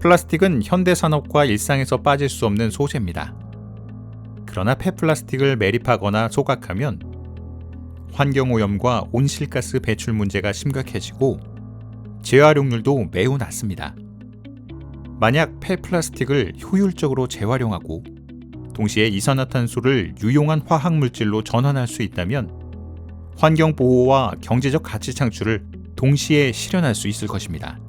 플라스틱은 현대 산업과 일상에서 빠질 수 없는 소재입니다. 그러나 폐플라스틱을 매립하거나 소각하면 환경오염과 온실가스 배출 문제가 심각해지고 재활용률도 매우 낮습니다. 만약 폐플라스틱을 효율적으로 재활용하고 동시에 이산화탄소를 유용한 화학물질로 전환할 수 있다면 환경 보호와 경제적 가치 창출을 동시에 실현할 수 있을 것입니다.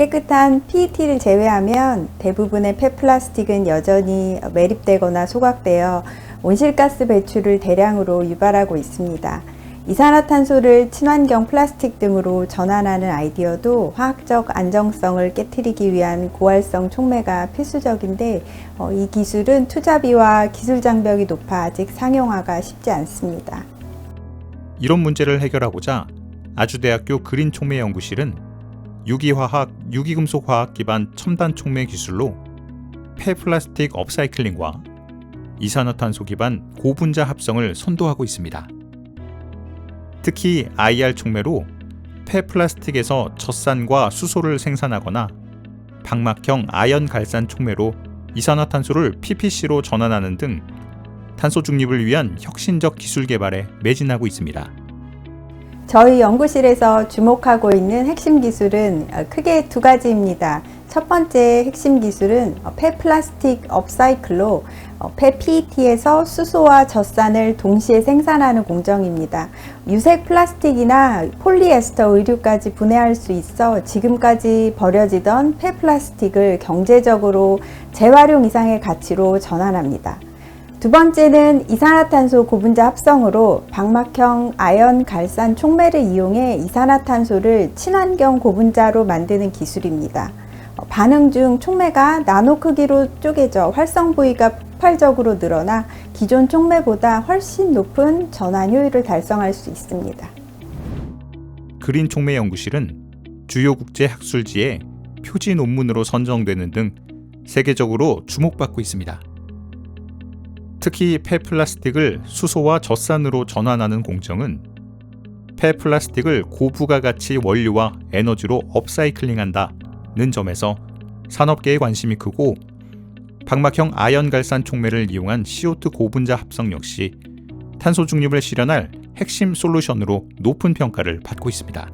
깨끗한 PET를 제외하면 대부분의 폐플라스틱은 여전히 매립되거나 소각되어 온실가스 배출을 대량으로 유발하고 있습니다. 이산화탄소를 친환경 플라스틱 등으로 전환하는 아이디어도 화학적 안정성을 깨뜨리기 위한 고활성 촉매가 필수적인데 어, 이 기술은 투자비와 기술 장벽이 높아 아직 상용화가 쉽지 않습니다. 이런 문제를 해결하고자 아주대학교 그린 촉매 연구실은 유기화학, 유기금속화학 기반 첨단 촉매 기술로 폐플라스틱 업사이클링과 이산화탄소 기반 고분자 합성을 선도하고 있습니다. 특히 IR 촉매로 폐플라스틱에서 젖산과 수소를 생산하거나 방막형 아연 갈산 촉매로 이산화탄소를 PPC로 전환하는 등 탄소 중립을 위한 혁신적 기술 개발에 매진하고 있습니다. 저희 연구실에서 주목하고 있는 핵심 기술은 어, 크게 두 가지입니다. 첫 번째 핵심 기술은 어, 폐플라스틱 업사이클로 어, 폐PET에서 수소와 젖산을 동시에 생산하는 공정입니다. 유색 플라스틱이나 폴리에스터 의류까지 분해할 수 있어 지금까지 버려지던 폐플라스틱을 경제적으로 재활용 이상의 가치로 전환합니다. 두 번째는 이산화탄소 고분자 합성으로 방막형 아연 갈산 촉매를 이용해 이산화탄소를 친환경 고분자로 만드는 기술입니다. 어, 반응 중 촉매가 나노 크기로 쪼개져 활성 부위가 폭발적으로 늘어나 기존 촉매보다 훨씬 높은 전환 효율을 달성할 수 있습니다. 그린 촉매 연구실은 주요 국제 학술지에 표지 논문으로 선정되는 등 세계적으로 주목받고 있습니다. 특히 폐플라스틱을 수소와 젖산으로 전환하는 공정은 폐플라스틱을 고부가 가치 원료와 에너지로 업사이클링한다는 점에서 산업계의 관심이 크고 방막형 아연 갈산 촉매를 이용한 CO2 고분자 합성 역시 탄소 중립을 실현할 핵심 솔루션으로 높은 평가를 받고 있습니다.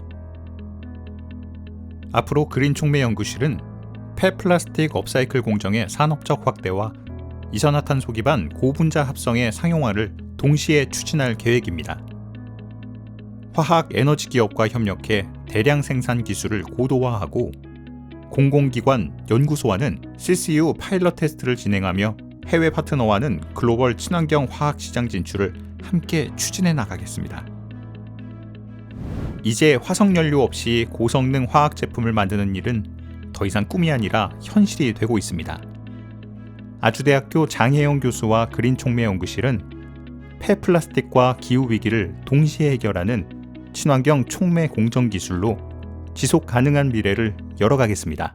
앞으로 그린 촉매 연구실은 폐플라스틱 업사이클 공정의 산업적 확대와 이산화탄소 기반 고분자 합성의 상용화를 동시에 추진할 계획입니다. 화학 에너지 기업과 협력해 대량 생산 기술을 고도화하고 공공기관, 연구소와는 CCU 파일럿 테스트를 진행하며 해외 파트너와는 글로벌 친환경 화학 시장 진출을 함께 추진해 나가겠습니다. 이제 화석연료 없이 고성능 화학 제품을 만드는 일은 더 이상 꿈이 아니라 현실이 되고 있습니다. 아주대학교 장혜영 교수와 그린 촉매 연구실은 폐플라스틱과 기후 위기를 동시에 해결하는 친환경 촉매 공정 기술로 지속 가능한 미래를 열어가겠습니다.